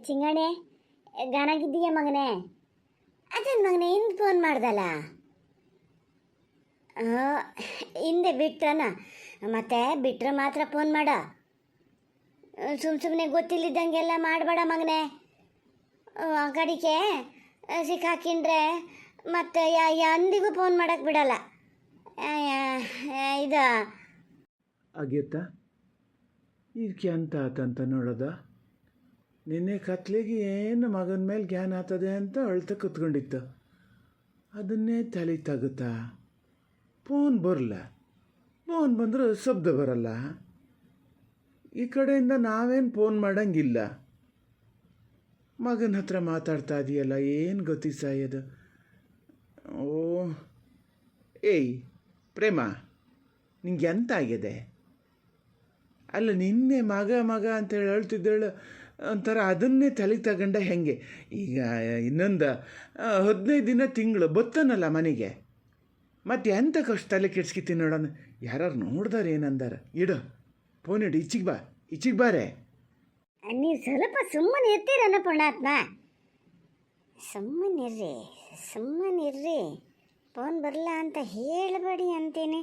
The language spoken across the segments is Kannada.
ಚಿಂಗಾಣೆ ಗಾನಾಗಿದ್ದೀಯ ಮಗನೇ. ಅದೇನು ಮಗನೇ ಹಿಂದೆ ಫೋನ್ ಮಾಡ್ದಲ್ಲ? ಹಿಂದೆ ಬಿಟ್ರನ? ಮತ್ತೆ ಬಿಟ್ರೆ ಮಾತ್ರ ಫೋನ್ ಮಾಡ. ಸುಮ್ ಸುಮ್ಮನೆ ಗೊತ್ತಿಲ್ಲಿದ್ದಂಗೆಲ್ಲ ಮಾಡಬೇಡ ಮಗನೇ. ಆ ಕಡೆಗೆ ಸಿಕ್ಕಾಕಿಂಡ್ರೆ ಮತ್ತೆ ಎಂದಿಗೂ ಫೋನ್ ಮಾಡಕ್ಕೆ ಬಿಡಲ್ಲ. ಇದು. ಆಗ್ಯತ್ತ ಇದಕ್ಕೆ ಅಂತ ಆತಂತ ನೋಡೋದ? ನಿನ್ನೆ ಕತ್ಲಿಗೆ ಏನು ಮಗನ ಮೇಲೆ ಗ್ಯಾನ್ ಆಗ್ತದೆ ಅಂತ ಅಳ್ತ ಕುತ್ಕೊಂಡಿತ್ತು. ಅದನ್ನೇ ತಲೆ ತಗುತ್ತಾ ಫೋನ್ ಬರಲ್ಲ. ಫೋನ್ ಬಂದರೂ ಶಬ್ದ ಬರಲ್ಲ. ಈ ಕಡೆಯಿಂದ ನಾವೇನು ಫೋನ್ ಮಾಡಂಗಿಲ್ಲ. ಮಗನ ಹತ್ರ ಮಾತಾಡ್ತಾ ಇದೆಯಲ್ಲ, ಏನು ಗೊತ್ತಿ ಸಾಯೋದು? ಓ, ಏಯ್, ಪ್ರೇಮ, ನಿಂಗೆ ಎಂತ ಆಗಿದೆ? ಅಲ್ಲ, ನಿನ್ನೆ ಮಗ ಮಗ ಅಂತೇಳಿ ಹೇಳ್ತಿದ್ದೇಳು ಒಂಥರ ಅದನ್ನೇ ತಲೆ ತಗೊಂಡ ಹೆಂಗೆ? ಈಗ ಇನ್ನೊಂದು ಹದಿನೈದು ದಿನ ತಿಂಗಳು ಬತ್ತನಲ್ಲ ಮನೆಗೆ. ಮತ್ತೆ ಎಂತ ಕಷ್ಟ ತಲೆ ಕೆಡ್ಸ್ಕಿತ್ತೀನಿ ನೋಡೋಣ? ಯಾರು ನೋಡ್ದಾರ ಏನಂದಾರ? ಇಡು ಫೋನ್ ಇಡು ಇಚ್ಚಿಗೆ ಬಾ ಇಚ್ಚಿಗೆ ಬಾರೆ. ನೀವು ಸ್ವಲ್ಪ ಸುಮ್ಮನೆ ಇರ್ತೀರನ ಪುಣಾತ್ಮ ಸುಮ್ಮನಿರ್ರಿ ಸುಮ್ಮನಿರ್ರಿ ಫೋನ್ ಬರಲ್ಲ ಅಂತ ಹೇಳಬೇಡಿ ಅಂತೀನಿ.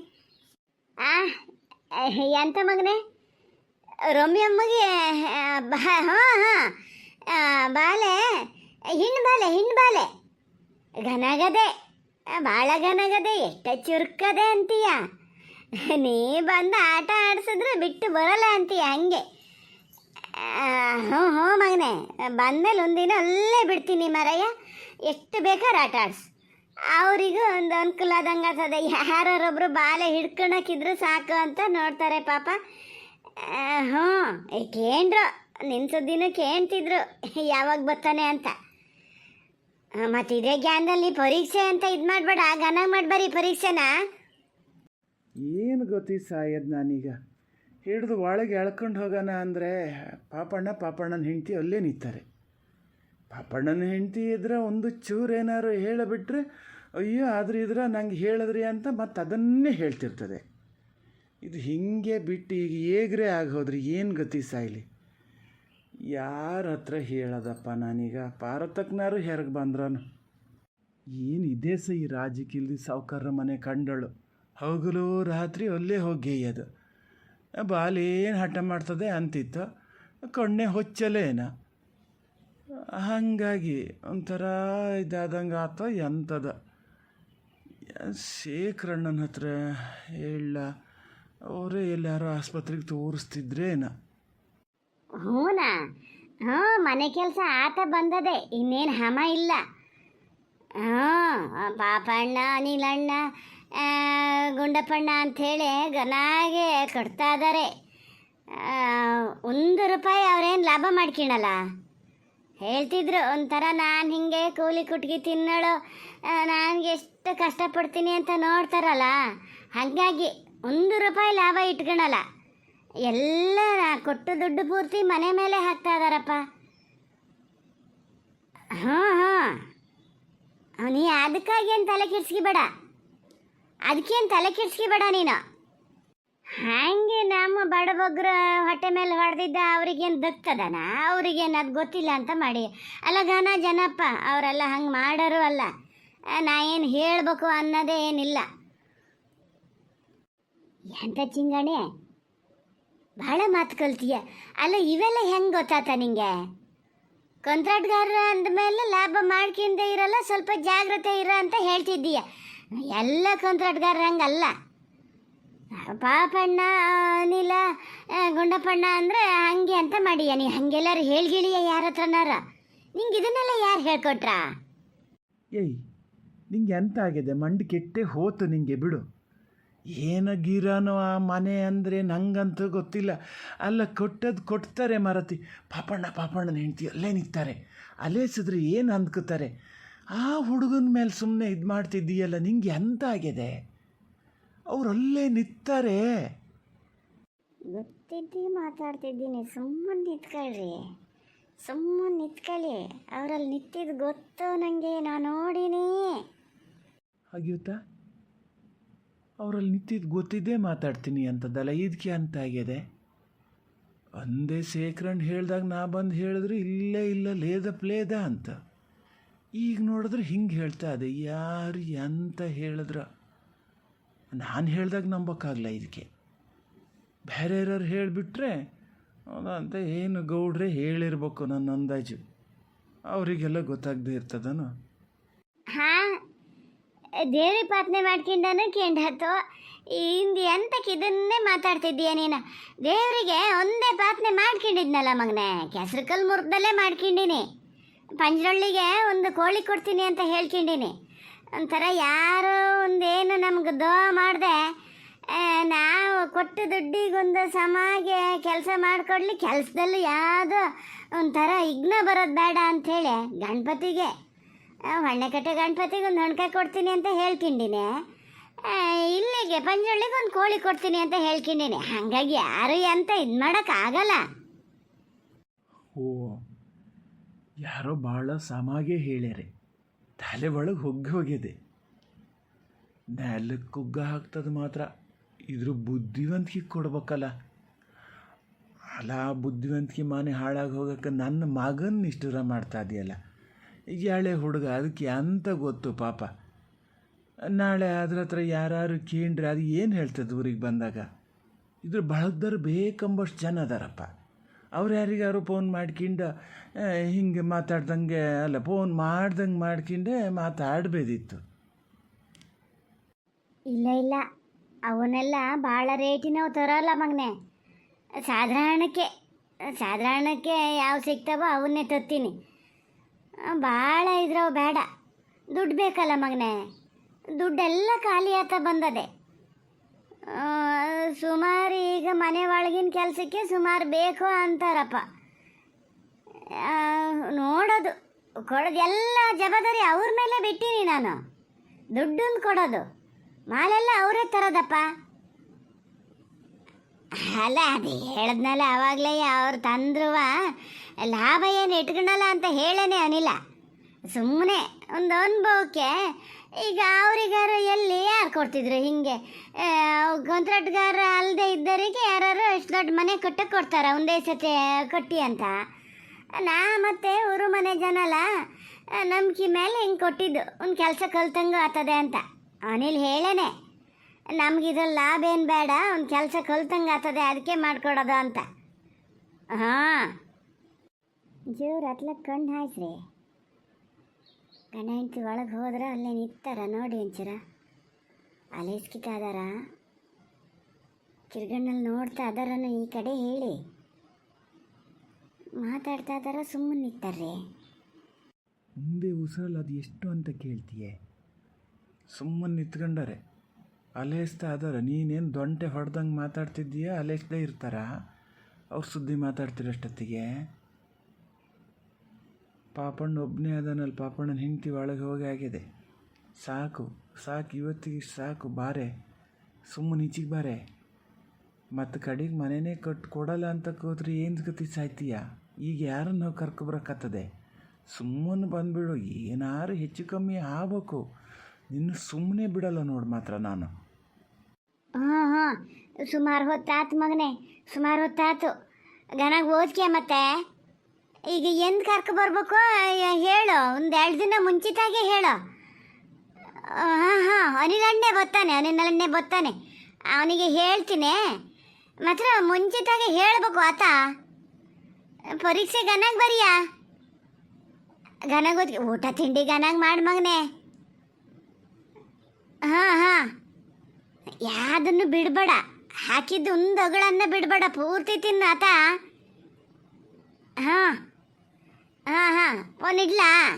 ಆ, ಎಂತ ಮಗನೇ? ರಮ್ಯಮ್ಮಗೆ ಹಾಂ ಹಾಂ ಬಾಲೆ ಹಿಂಡು ಬಾಲೆ ಹಿಂಡು ಬಾಲೆ. ಘನಗದೆ ಭಾಳ ಘನಗದೆ, ಎಷ್ಟ ಚುರುಕದೆ ಅಂತೀಯ. ನೀ ಬಂದು ಆಟ ಆಡಿಸಿದ್ರೆ ಬಿಟ್ಟು ಬರಲ್ಲ ಅಂತೀಯ ಹಂಗೆ. ಹ್ಞೂ ಹ್ಞೂ ಮಗನೆ, ಬಂದಮೇಲೆ ಒಂದಿನ ಅಲ್ಲೇ ಬಿಡ್ತೀನಿ ಮರಯ್ಯ. ಎಷ್ಟು ಬೇಕಾದ್ರೆ ಆಟ ಆಡಿಸು. ಅವರಿಗೂ ಒಂದು ಅನುಕೂಲ ಆದಂಗೆ ಆಗ್ತದೆ. ಯಾರೊಬ್ಬರು ಬಾಲೆ ಹಿಡ್ಕೊಳಕ್ಕಿದ್ರು ಸಾಕು ಅಂತ ನೋಡ್ತಾರೆ ಪಾಪ. ಆ, ಕೇಂದ್ರ ನಿನ್ನ ಸುದ್ದಿನೂ ಕೇಳ್ತಿದ್ರು ಯಾವಾಗ ಬರ್ತಾನೆ ಅಂತ. ಮತ್ತು ಇದೇ ಜ್ಞಾನದಲ್ಲಿ ಪರೀಕ್ಷೆ ಅಂತ ಇದು ಮಾಡಬೇಡ. ಗನ ಮಾಡಬಾರಿ ಪರೀಕ್ಷೆನ. ಏನು ಗೊತ್ತಿ ಸಾಯದ್ ನಾನೀಗ? ಹಿಡಿದು ಒಳಗೆ ಎಳ್ಕೊಂಡು ಹೋಗೋಣ ಅಂದರೆ ಪಾಪಣ್ಣ ಪಾಪಣ್ಣನ ಹೆಂಡತಿ ಅಲ್ಲೇ ನಿಂತಾರೆ. ಪಾಪಣ್ಣನ ಹೆಂಡತಿ ಇದ್ರೆ ಒಂದು ಚೂರು ಏನಾರು ಹೇಳಿಬಿಟ್ರೆ ಅಯ್ಯೋ ಆದ್ರೆ ಇದ್ರೆ ನಂಗೆ ಹೇಳಿದ್ರಿ ಅಂತ ಮತ್ತೆ ಅದನ್ನೇ ಹೇಳ್ತಿರ್ತದೆ. ಇದು ಹಿಂಗೆ ಬಿಟ್ಟು ಈಗ ಹೇಗ್ರೆ ಆಗೋದ್ರಿ ಏನು ಗತಿ ಸಾಯ್ಲಿ? ಯಾರ ಹತ್ರ ಹೇಳೋದಪ್ಪ ನಾನೀಗ? ಪಾರತಕ್ನಾರು ಹೆರಗೆ ಬಂದ್ರನು? ಏನು ಇದೇ ಸ ಈ ರಾಜಕೀಯದ ಸಾವುಕಾರ ಮನೆ ಕಂಡಳು? ಹಗಲು ರಾತ್ರಿ ಅಲ್ಲೇ ಹೋಗೇಯದು ಬಾಲೇನು ಹಠ ಮಾಡ್ತದೆ ಅಂತಿತ್ತು. ಕಣ್ಣೆ ಹೊಚ್ಚಲೇನ? ಹಾಗಾಗಿ ಒಂಥರ ಇದಾದಂಗೆ ಆತ ಎಂಥದ ಶೇಖರಣ್ಣನ ಹತ್ರ ಹೇಳ. ಅವರೇ ಎಲ್ಲಾರು ಆಸ್ಪತ್ರೆಗೆ ತೋರಿಸ್ತಿದ್ರೇನ ಹೂನಾ? ಮನೆ ಕೆಲಸ ಆತ ಬಂದದೆ ಇನ್ನೇನು ಹಮ ಇಲ್ಲ. ಹಾಂ ಪಾಪಣ್ಣ ನೀಲಣ್ಣ ಆ, ಗುಂಡಪ್ಪಣ್ಣ ಅಂಥೇಳಿ ಗನಾಗೆ ಕಟ್ತಾ ಇದ್ದಾರೆ ಒಂದು ರೂಪಾಯಿ ಅವ್ರೇನು ಲಾಭ ಮಾಡ್ಕೊಳಲ್ಲ ಹೇಳ್ತಿದ್ರು ಒಂಥರ ನಾನು ಹಿಂಗೆ ಕೂಲಿ ಕುಟ್ಗಿ ತಿನ್ನೋಳು ನನಗೆ ಎಷ್ಟು ಕಷ್ಟಪಡ್ತೀನಿ ಅಂತ ನೋಡ್ತಾರಲ್ಲ? ಹಾಗಾಗಿ ಒಂದು ರೂಪಾಯಿ ಲಾಭ ಇಟ್ಕೊಳಲ್ಲ. ಎಲ್ಲ ಕೊಟ್ಟು ದುಡ್ಡು ಪೂರ್ತಿ ಮನೆ ಮೇಲೆ ಹಾಕ್ತಾ ಇದಾರಪ್ಪ. ಹಾಂ ಹಾಂ. ನೀ ಅದಕ್ಕಾಗಿ ಏನು ತಲೆ ಕೆಡ್ಸ್ಕಿಬೇಡ? ಅದಕ್ಕೇನು ತಲೆ ಕೆಡ್ಸ್ಕಿಬೇಡ ನೀನು? ಹಾಗೆ ನಮ್ಮ ಬಡಬಗ್ರ ಹೊಟ್ಟೆ ಮೇಲೆ ಹೊಡೆದಿದ್ದ ಅವ್ರಿಗೇನು ದಕ್ತದನ ಅವ್ರಿಗೇನು ಅದು ಗೊತ್ತಿಲ್ಲ ಅಂತ ಮಾಡಿ. ಅಲ್ಲ ಘನ ಜನಪ್ಪ, ಅವರೆಲ್ಲ ಹಂಗೆ ಮಾಡೋರು ಅಲ್ಲ. ನಾ ಏನು ಹೇಳಬೇಕು ಅನ್ನೋದೇ ಏನಿಲ್ಲ. ಎಂತ ಚಿಂಗಣೆ ಭಾಳ ಮಾತು ಕಲ್ತೀಯ. ಅಲ್ಲ, ಇವೆಲ್ಲ ಹೆಂಗೆ ಗೊತ್ತಾತ ನಿಂಗೆ? ಅಂದ ಅಂದಮೇಲೆ ಲಾಭ ಮಾಡ್ಕೊಂಡೇ ಇರಲ್ಲ, ಸ್ವಲ್ಪ ಜಾಗ್ರತೆ ಇರ ಅಂತ ಹೇಳ್ತಿದ್ದೀಯ. ಎಲ್ಲ ಕಂತ್ರಾಟ್ಗಾರರ ಹಂಗಲ್ಲ. ಪಾಪಣ್ಣ, ಅನಿಲ ಗುಂಡಪ್ಪಣ್ಣ ಅಂದರೆ ಹಂಗೆ ಅಂತ ಮಾಡಿಯ. ನೀ ಹಂಗೆಲ್ಲಾರು ಹೇಳ್ಗಿಳಿಯ ಯಾರ ಹತ್ರನಾರ? ನಿಂಗೆ ಇದನ್ನೆಲ್ಲ ಯಾರು ಹೇಳ್ಕೊಟ್ರಾ? ಏಯ್, ನಿಂಗೆ ಎಂತ ಆಗಿದೆ ಕೆಟ್ಟೆ ಹೋತು ನಿಂಗೆ, ಬಿಡು. ಏನ ಗಿರಾನೋ ಆ ಮನೆ ಅಂದರೆ ನಂಗಂತೂ ಗೊತ್ತಿಲ್ಲ. ಅಲ್ಲ ಕೊಟ್ಟದ್ದು ಕೊಡ್ತಾರೆ ಮರತಿ. ಪಾಪಣ್ಣ ಪಾಪಣ್ಣನ ಹೆಂಡ್ತಿ ಅಲ್ಲೇ ನಿಂತಾರೆ. ಅಲೇಸಿದ್ರೆ ಏನು ಅಂದ್ಕೋತಾರೆ? ಆ ಹುಡುಗನ ಮೇಲೆ ಸುಮ್ಮನೆ ಇದು ಮಾಡ್ತಿದ್ದೀಯಲ್ಲ ನಿಂಗೆ ಎಂತ ಆಗಿದೆ? ಅವರಲ್ಲೇ ನಿಂತಾರೆ. ಗೊತ್ತಿದ್ದು ಮಾತಾಡ್ತಿದ್ದೀನಿ. ಸುಮ್ಮನೆ ನಿಂತ್ಕೊಳ್ರಿ. ಸುಮ್ಮನೆ ನಿಂತ್ಕೊಳ್ಳಿ. ಅವರಲ್ಲಿ ನಿಂತಿದ್ದು ಗೊತ್ತು ನನಗೆ ನಾನು ನೋಡಿನಿ. ಹಾಗ್ಯೂತಾ ಅವರಲ್ಲಿ ನಿಂತಿದ್ದು ಗೊತ್ತಿದ್ದೇ ಮಾತಾಡ್ತೀನಿ ಅಂತದಲ್ಲ ಇದಕ್ಕೆ ಅಂತ ಆಗಿದೆ. ಅಂದೇ ಸೇಕ್ರಂಡ್ ಹೇಳಿದಾಗ ನಾ ಬಂದು ಹೇಳಿದ್ರೆ ಇಲ್ಲೇ ಇಲ್ಲ, ಲೇದ ಪ್ಲೇದ ಅಂತ. ಈಗ ನೋಡಿದ್ರೆ ಹಿಂಗೆ ಹೇಳ್ತಾ ಇದೆ, ಯಾರು ಎಂತ ಹೇಳಿದ್ರ? ನಾನು ಹೇಳಿದಾಗ ನಂಬೋಕ್ಕಾಗಲ್ಲ ಇದಕ್ಕೆ ಬೇರೆ ಹೇಳಿಬಿಟ್ರೆ ಅಂತ ಏನು ಗೌಡ್ರೆ ಹೇಳಿರ್ಬೇಕು ನನ್ನ ಅಂದಾಜು. ಅವರಿಗೆಲ್ಲ ಗೊತ್ತಾಗದೇ ಇರ್ತದನು? ಹಾ ದೇವ್ರಿ ಪ್ರಾರ್ಥನೆ ಮಾಡ್ಕೊಂಡನು ಹಿಂದಿ ಎಂತಕ್ಕೆ ಇದನ್ನೇ ಮಾತಾಡ್ತಿದ್ದೀಯ ನೀನು. ದೇವರಿಗೆ ಒಂದೇ ಪ್ರಾರ್ಥನೆ ಮಾಡ್ಕೊಂಡಿದ್ನಲ್ಲ ಮಗನೆ. ಕೆಸರು ಕಲ್ಲು ಮುರ್ದಲ್ಲೇ ಮಾಡ್ಕೊಂಡಿನಿ. ಪಂಜರೊಳ್ಳಿಗೆ ಒಂದು ಕೋಳಿ ಕೊಡ್ತೀನಿ ಅಂತ ಹೇಳ್ಕೊಂಡಿನಿ. ಒಂಥರ ಯಾರು ಒಂದೇನು ನಮ್ಗೆ ದೋ ಮಾಡಿದೆ. ನಾವು ಕೊಟ್ಟ ದುಡ್ಡಿಗೊಂದು ಸಮಾಗೆ ಕೆಲಸ ಮಾಡಿಕೊಡ್ಲಿ. ಕೆಲಸದಲ್ಲಿ ಯಾವುದೋ ಒಂಥರ ಇಗ್ನ ಬರೋದು ಬೇಡ ಅಂಥೇಳಿ ಗಣಪತಿಗೆ. ಹೊಣ್ಣೆಕಟ್ಟೆ ಗಣಪತಿಗೆ ಒಂದು ಹೊಣ್ಕಾಯಿ ಕೊಡ್ತೀನಿ ಅಂತ ಹೇಳ್ಕೊಂಡಿನಿ. ಇಲ್ಲಿಗೆ ಪಂಜೊಳ್ಳಿಗೆ ಒಂದು ಕೋಳಿ ಕೊಡ್ತೀನಿ ಅಂತ ಹೇಳ್ಕೊಂಡಿನಿ. ಹಾಗಾಗಿ ಯಾರು ಅಂತ ಇದು ಮಾಡೋಕ್ಕಾಗಲ್ಲ ಓ, ಯಾರೋ ಭಾಳ ಸಮಾಗೆ ಹೇಳ್ಯಾರೆ. ತಲೆ ಒಳಗೆ ಹೊಗ್ಗಿ ಹೋಗಿದೆ. ನೆಲಕ್ಕೆ ಕುಗ್ಗ ಹಾಕ್ತದೆ ಮಾತ್ರ ಇದ್ರ ಬುದ್ಧಿವಂತಿಕೆ ಕೊಡ್ಬೇಕಲ್ಲ. ಅಲ್ಲ, ಬುದ್ಧಿವಂತಿಕೆ ಮಾನೆ ಹಾಳಾಗಿ ಹೋಗಕ್ಕೆ ನನ್ನ ಮಗನ ನಿಷ್ಠುರ ಮಾಡ್ತಾ ಇದೆಯಲ್ಲ. ಎಳೆ ಹುಡುಗ, ಅದಕ್ಕೆ ಅಂತ ಗೊತ್ತು ಪಾಪ. ನಾಳೆ ಅದ್ರ ಹತ್ರ ಯಾರು ಕೇಂಡ್ರೆ ಅದು ಏನು ಹೇಳ್ತದೆ ಊರಿಗೆ ಬಂದಾಗ? ಇದ್ರ ಬಳಗದವ್ರು ಬೇಕಂಬಷ್ಟು ಜನ ಅದಾರಪ್ಪ. ಅವ್ರು ಯಾರಿಗಾರು ಫೋನ್ ಮಾಡ್ಕೊಂಡು ಹಿಂಗೆ ಮಾತಾಡ್ದಂಗೆ, ಅಲ್ಲ ಫೋನ್ ಮಾಡ್ದಂಗೆ ಮಾಡ್ಕೊಂಡೆ ಮಾತಾಡಬೇದಿತ್ತು. ಇಲ್ಲ ಇಲ್ಲ. ಅವನ್ನೆಲ್ಲ ಭಾಳ ರೇಟಿನವು ತರೋಲ್ಲ ಮಗನೆ. ಸಾಧಾರಣಕ್ಕೆ ಸಾಧಾರಣಕ್ಕೆ ಯಾವ ಸಿಗ್ತಾವೋ ಅವನ್ನೇ ತರ್ತೀನಿ. ಭಾಳ ಇದ್ರವು ಬೇಡ. ದುಡ್ಡು ಬೇಕಲ್ಲ ಮಗನೇ? ದುಡ್ಡೆಲ್ಲ ಖಾಲಿ ಆತ ಬಂದದೆ. ಸುಮಾರು ಈಗ ಮನೆ ಒಳಗಿನ ಕೆಲಸಕ್ಕೆ ಸುಮಾರು ಬೇಕು ಅಂತಾರಪ್ಪ. ನೋಡೋದು. ಕೊಡೋದು ಎಲ್ಲ ಜವಾಬ್ದಾರಿ ಅವ್ರ ಮೇಲೆ ಬಿಟ್ಟಿನಿ ನಾನು. ದುಡ್ಡನ್ನು ಕೊಡೋದು. ಮಾಲೆಲ್ಲ ಅವರೇ ತರೋದಪ್ಪ. ಅಲ್ಲ, ಅದು ಹೇಳದ್ನಲ್ಲ ಅವಾಗಲೇ ಅವ್ರು ತಂದ್ರುವ ಲಾಭ ಏನು ಇಟ್ಕೊಳಲ್ಲ ಅಂತ ಹೇಳೇನೆ ಅನಿಲ್ಲ ಸುಮ್ಮನೆ ಒಂದು ಅನುಭವಕ್ಕೆ ಈಗ ಅವರಿಗಾರು ಎಲ್ಲಿ ಯಾರು ಕೊಡ್ತಿದ್ರು ಹಿಂಗೆ? ಕಂತ್ರಾಟ್ಗಾರ ಅಲ್ಲದೆ ಇದ್ದವರಿಗೆ ಯಾರು ಇಷ್ಟು ದೊಡ್ಡ ಮನೆ ಕಟ್ಟ ಕೊಡ್ತಾರೆ, ಒಂದೇ ಸತಿ ಕಟ್ಟಿ ಅಂತ. ನಾ ಮತ್ತೆ ಊರು ಮನೆ ಜನಲ್ಲ ನಂಬಿಕೆ ಮೇಲೆ ಹಿಂಗೆ ಕೊಟ್ಟಿದ್ದು, ಒಂದು ಕೆಲಸ ಕಲ್ತಂಗೂ ಆಗ್ತದೆ ಅಂತ. ಅನಿಲ್ ಹೇಳೇನೆ. ನಮಗಿದ್ರಲ್ಲಿ ಲಾಭ ಏನು ಬೇಡ ಒಂದು ಕೆಲಸ ಕಲ್ತಂಗೆ ಆಗ್ತದೆ ಅದಕ್ಕೆ ಮಾಡ್ಕೊಡೋದು ಅಂತ. ಹಾಂ. ಜೋರು ಹತ್ಲಕ್ಕೆ ಕಣ್ಣು ಹಾಯ್ಸ್ರಿ. ಗಂಡ ಹೆಂಡ್ತಿ ಒಳಗೆ ಹೋದ್ರೆ ಅಲ್ಲೇ ನಿಂತಾರ ನೋಡಿ ಒಂಚೂರ. ಅಲೇಸ್ಕಿತ ಅದಾರ ಕಿರ್ಗಣ್ಣಲ್ಲಿ ನೋಡ್ತಾ ಅದಾರನ ಈ ಕಡೆ ಹೇಳಿ. ಮಾತಾಡ್ತಾ ಇದಾರ, ಸುಮ್ಮನೆ ನಿಂತಾರ್ರಿ. ಮುಂದೆ ಉಸಿರಲ್ಲಿ ಅದು ಎಷ್ಟು ಅಂತ ಕೇಳ್ತೀಯೇ? ಸುಮ್ಮನೆ ನಿಂತ್ಕೊಂಡರೆ. ಅಲೇಸ್ತಾ ಅದಾರ ನೀನೇನು ದೊಂಟೆ ಹೊಡೆದಂಗೆ ಮಾತಾಡ್ತಿದ್ದೀಯ? ಅಲೇಸ್ದೇ ಇರ್ತಾರ? ಅವ್ರು ಸುದ್ದಿ ಮಾತಾಡ್ತಿರೋಷ್ಟೊತ್ತಿಗೆ ಪಾಪಣ್ಣ ಒಬ್ಬನೇ ಅದಾನಲ್ಲಿ ಪಾಪಣ್ಣನ ಹೆಂಡತಿ ಒಳಗೆ ಹೋಗಿ ಆಗಿದೆ. ಸಾಕು ಸಾಕು, ಇವತ್ತಿಗೆ ಸಾಕು, ಬಾರೆ. ಸುಮ್ಮನೆ ಈಚಿಗೆ ಬಾರೆ. ಮತ್ತು ಕಡೆಗೆ ಮನೆನೇ ಕಟ್ ಕೊಡಲ್ಲ ಅಂತ ಕೂತ್ರಿ ಏನು ಗತಿ ಸಾಯ್ತೀಯ? ಈಗ ಯಾರನ್ನು ಕರ್ಕೊಬರಕತ್ತದೆ ಸುಮ್ಮನೆ ಬಂದುಬಿಡು, ಏನಾರು ಹೆಚ್ಚು ಕಮ್ಮಿ ಆಗ್ಬೇಕು. ನಿನ್ನ ಸುಮ್ಮನೆ ಬಿಡಲ್ಲ ನೋಡಿ ಮಾತ್ರ ನಾನು. ಹಾಂ ಹಾಂ ಸುಮಾರು ಹೊತ್ತಾತು ಮಗನೇ, ಸುಮಾರು ಹೊತ್ತಾತು. ಗನಾಗ ಓದ್ಕೆ ಮತ್ತೆ? ಈಗ ಎಂದು ಕರ್ಕೊ ಬರ್ಬೇಕು ಹೇಳು. ಒಂದು ಎರಡು ದಿನ ಮುಂಚಿತಾಗೆ ಹೇಳು. ಹಾಂ ಹಾಂ. ಅವನಿಗಣ್ಣೆ ಬತ್ತಾನೆ ಅಣ್ಣೆ ಬತ್ತಾನೆ ಅವನಿಗೆ ಹೇಳ್ತೀನಿ. ಮಾತ್ರ ಮುಂಚಿತಾಗೆ ಹೇಳಬೇಕು, ಆತ. ಪರೀಕ್ಷೆ ಗನಾಗ ಬರೀಯಾ? ಗನಾಗ ಓದ್ಕೆ ಊಟ ತಿಂಡಿ ಗನಾಗ ಮಾಡಿ ಮಗನೇ. ಹಾಂ ಹಾಂ. ಯಾವ್ದನ್ನು ಬಿಡಬೇಡ. ಹಾಕಿದ್ದು ಒಂದು ಅಗಳನ್ನ ಬಿಡಬೇಡ. ಪೂರ್ತಿ ತಿನ್ನು, ಆತ? ಹಾಂ ಹಾಂ ಹಾಂ. ಫೋನ್ ಇಡ್ಲಾ?